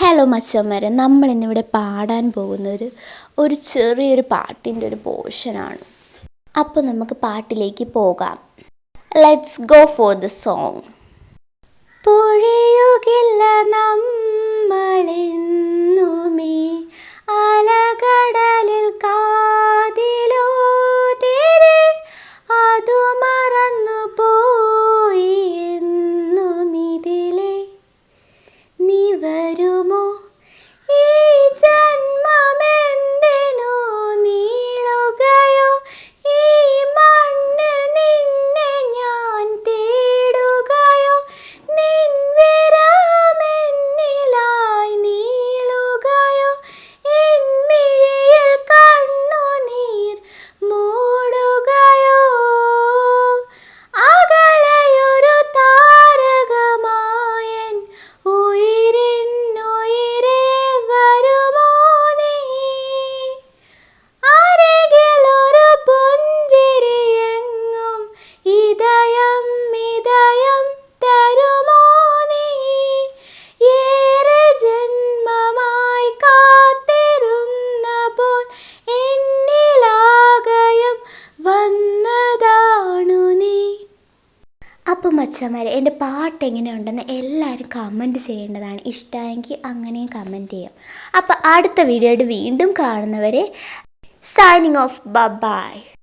Hello മച്ചന്മാരെ. നമ്മളിന്നിവിടെ പാടാൻ പോകുന്നൊരു ഒരു ചെറിയൊരു പാട്ടിന്റെ ഒരു പോർഷനാണ്. അപ്പോൾ നമുക്ക് പാട്ടിലേക്ക് പോകാം. Let's go for the song അപ്പോൾ മച്ചന്മാരെ എന്റെ പാട്ട് എങ്ങനെയുണ്ടെന്ന് എല്ലാവരും കമന്റ് ചെയ്യേണ്ടതാണ്. ഇഷ്ടമെങ്കിൽ അങ്ങനെയും കമന്റ് ചെയ്യാം. അപ്പോൾ അടുത്ത വീഡിയോയുടെ വീണ്ടും കാണുന്നവരെ സൈനിങ് ഓഫ് ബ ബൈ